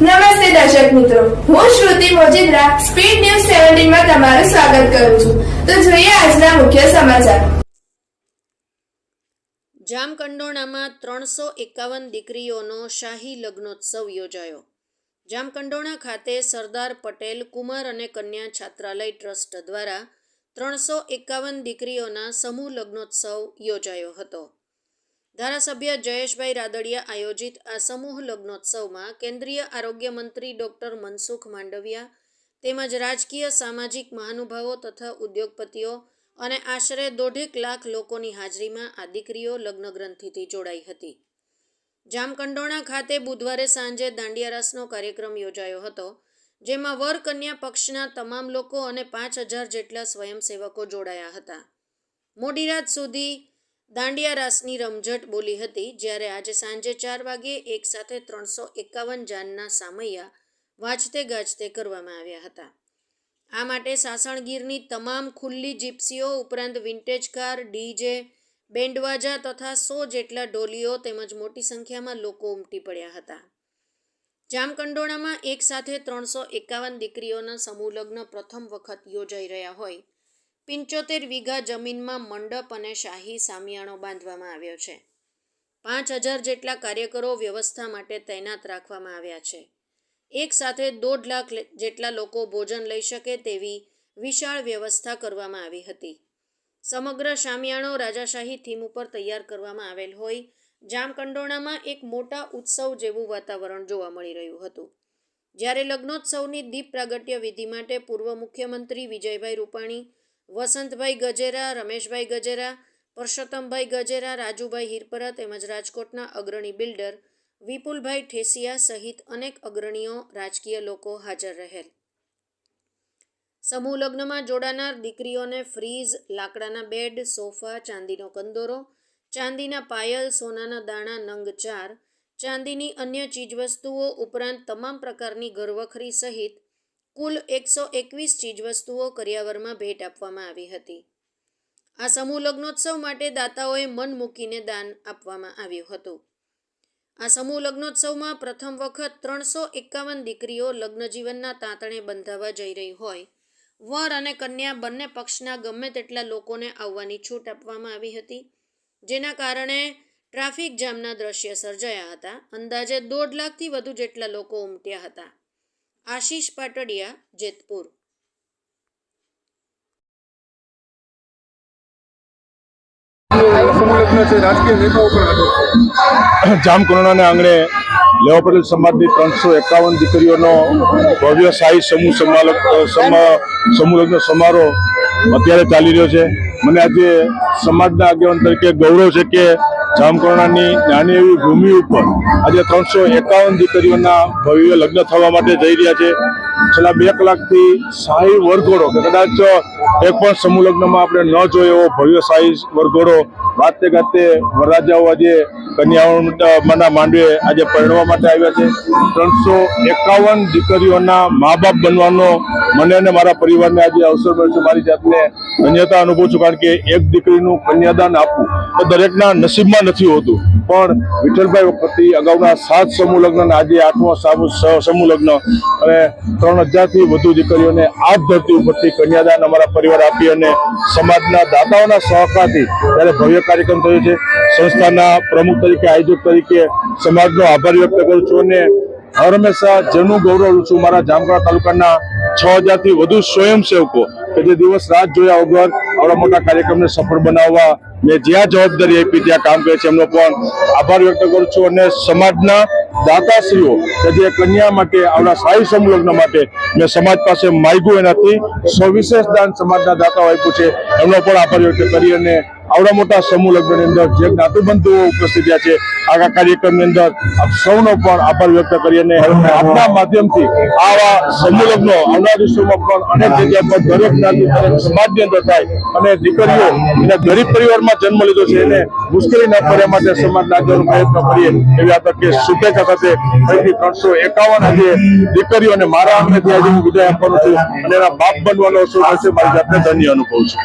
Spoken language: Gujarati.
નમસ્તે દર્શક મિત્રો. હું શ્રુતિ મોજીદ્રા, સ્પીડ ન્યૂઝ સેવન્ટીનમાં તમારું સ્વાગત કરું છું. તો જોઈએ આજના મુખ્ય સમાચાર. જામકંડોણામાં ત્રણસો એકાવન દીકરીઓનો શાહી લગ્નોત્સવ યોજાયો. જામકંડોણા ખાતે સરદાર પટેલ, કુમાર અને કન્યા છાત્રાલય ટ્રસ્ટ દ્વારા ત્રણસો એકાવન દીકરીઓના સમૂહ લગ્નોત્સવ યોજાયો હતો. ધારાસભ્ય જયેશભાઈ રાદડિયા આયોજિત આ સમૂહ લગ્નોત્સવમાં કેન્દ્રીય આરોગ્ય મંત્રી ડોક્ટર મનસુખ માંડવિયા તેમજ રાજકીય સામાજિક મહાનુભાવો તથા ઉદ્યોગપતિઓ અને આશરે દોઢેક લાખ લોકોની હાજરીમાં આ દીકરીઓ લગ્નગ્રંથિથી જોડાઈ હતી. જામકંડોણા ખાતે બુધવારે સાંજે દાંડિયા રસનો કાર્યક્રમ યોજાયો હતો, જેમાં વર કન્યા પક્ષના તમામ લોકો અને પાંચ હજાર જેટલા સ્વયંસેવકો જોડાયા હતા. મોડી રાત સુધી દાંડિયા રાસની રમઝટ બોલી હતી જ્યારે આજે સાંજે ચાર વાગ્યે એક સાથે ત્રણસો એકાવન જાનના સામૈયા વાંચતે ગાજતે કરવામાં આવ્યા હતા. આ માટે સાસણગીરની તમામ ખુલ્લી જીપ્સીઓ ઉપરાંત વિન્ટેજ કાર ડીજે બેન્ડવાજા તથા સો જેટલા ડોલીઓ તેમજ મોટી સંખ્યામાં લોકો ઉમટી પડ્યા હતા. જામકંડોળામાં એક સાથે ત્રણસો એકાવન દીકરીઓના સમૂહ લગ્ન પ્રથમ વખત યોજાઈ રહ્યા હોય પિંચોતેર વીઘા જમીનમાં મંડપ અને શાહી સામિયાણો બાંધવામાં આવ્યો છે. પાંચ હજાર જેટલા કાર્યકરો વ્યવસ્થા માટે તૈનાત રાખવામાં આવ્યા છે. એક સાથે દોઢ લાખ જેટલા લોકો ભોજન લઈ શકે તેવી વિશાળ વ્યવસ્થા કરવામાં આવી હતી. સમગ્ર શામિયાણો રાજાશાહી થીમ ઉપર તૈયાર કરવામાં આવેલ હોય, જામકંડોણામાં એક મોટા ઉત્સવ જેવું વાતાવરણ જોવા મળી રહ્યું હતું. જ્યારે લગ્નોત્સવની દીપ પ્રાગટ્ય વિધિ માટે પૂર્વ મુખ્યમંત્રી વિજયભાઈ રૂપાણી વસંતભાઈ ગજેરા, રમેશભાઈ ગજેરા, પરસોત્તમભાઈ ગજેરા, રાજુભાઈ હિરપરા તેમજ રાજકોટના અગ્રણી બિલ્ડર વિપુલભાઈ ઠેસિયા સહિત અનેક અગ્રણીઓ રાજકીય લોકો હાજર રહેલ. સમૂહ લગ્નમાં જોડાનાર દીકરીઓને ફ્રીઝ લાકડાના બેડ, સોફા, ચાંદીનો કંદોરો, ચાંદીના પાયલ, સોનાના દાણા, નંગ ચાર, ચાંદીની અન્ય ચીજવસ્તુઓ ઉપરાંત તમામ પ્રકારની ઘરવખરી સહિત કુલ એકસો એકવીસ ચીજવસ્તુઓ કરિયાવરમાં ભેટ આપવામાં આવી હતી. આ સમૂહ લગ્નોત્સવ માટે દાતાઓએ મન મૂકીને દાન આપવામાં આવ્યું હતું. આ સમૂહ લગ્નોત્સવમાં પ્રથમ વખત ત્રણસો એકાવન દીકરીઓ લગ્નજીવનના તાંતણે બંધાવા જઈ રહી હોય. વર અને કન્યા બંને પક્ષના ગમે તેટલા લોકોને આવવાની છૂટ આપવામાં આવી હતી, જેના કારણે ટ્રાફિક જામના દ્રશ્ય સર્જાયા હતા. અંદાજે દોઢ લાખથી વધુ જેટલા લોકો ઉમટ્યા હતા. આશીષ પાટડિયા, જેતપુર. જામકુરણાના આંગણે લેવા પટેલ સમાજની ત્રણસો એકાવન દીકરીઓનો ભવ્ય શાહી સમૂહ સમાલગ સમા- સમૂહ લગ્ન સમારોહ અત્યારે ચાલી રહ્યો છે. મને આજે સમાજના આગેવાન તરીકે ગૌરવ છે કે જામકુરણાની નાની એવી ભૂમિ ઉપર આજે ત્રણસો એકાવન દીકરીઓના ભવ્ય લગ્ન થવા માટે જઈ રહ્યા છે. છેલ્લા બે કલાકથી શાહી વરઘોડો કદાચ એક પણ સમૂહ લગ્નમાં આપણે ન જોયો એવો ભવ્ય શાહી વરઘોડો વાતે ગાતે વરરાજાઓ આજે કન્યાઓના માંડવે આજે પરણવા માટે આવ્યા છે. ત્રણસો એકાવન દીકરીઓના મા બાપ બનવાનો મને અને મારા પરિવારને આજે અવસર મળ્યો મારી જાતને ધન્યતા અનુભવું છું કારણ કે એક દીકરીનું કન્યાદાન આપવું દરેકના નસીબમાં નથી હોતું. પણ વિઠ્ઠલભાઈ વખતથી અગાઉના સાત સમૂહ લગ્ન આજે આઠમો સમૂહ લગ્ન અને ત્રણ હજારથી વધુ દીકરીઓને આ ધરતી ઉપરથી કન્યાદાન અમારા પરિવાર આપી અને સમાજના દાતાઓના સહકારથી ત્યારે ભવ્ય કાર્યક્રમ થયો છે. સંસ્થાના પ્રમુખ તરીકે, આયોજક તરીકે સમાજનો આભાર વ્યક્ત કરું છું અને હર હંમેશા જેનું ગૌરવ છું. મારા જામગઢ તાલુકાના છ હજારથી વધુ સ્વયંસેવકો કે જે દિવસ રાત જોયા વગર આવડા મોટા કાર્યક્રમને સફળ બનાવવા મેં જ્યાં જવાબદારી આપી ત્યાં કામ કરે છે. એમનો પણ આભાર વ્યક્ત કરું છું અને સમાજના દાતાશ્રીઓ કે જે કન્યા માટે, આવડા શાહી સંલગ્ન માટે મેં સમાજ પાસે માગ્યું એનાથી સવિશેષ દાન સમાજના દાતાઓ આપ્યું છે. એમનો પણ આભાર વ્યક્ત કરી અને આવડા મોટા સમૂહ લગ્નની અંદર જે જ્ઞાતિબંધુઓ ઉપસ્થિત છે આખા કાર્યક્રમની અંદર આપ સૌનો પણ આભાર વ્યક્ત કરી અને આપના માધ્યમથી આવા સમૂહ લગ્નો આવનાર દિવસોમાં પણ અનેક જગ્યા પર દરેક જ્ઞાતિ, દરેક સમાજની અંદર થાય અને દીકરીઓ એના ગરીબ પરિવારમાં જન્મ લીધો છે, એને મુશ્કેલી ન પડે માટે સમાજ આગળ પ્રયત્ન કરીએ એવી આ તકે શુભેચ્છા સાથે ફરીથી ત્રણસો એકાવન આજે દીકરીઓને મારા અંગેથી આજે હું વિદાય આપવાનું છું અને એના બાપ બનવાનો અવસર મળશે. મારી જાતને ધન્ય અનુભવ છે.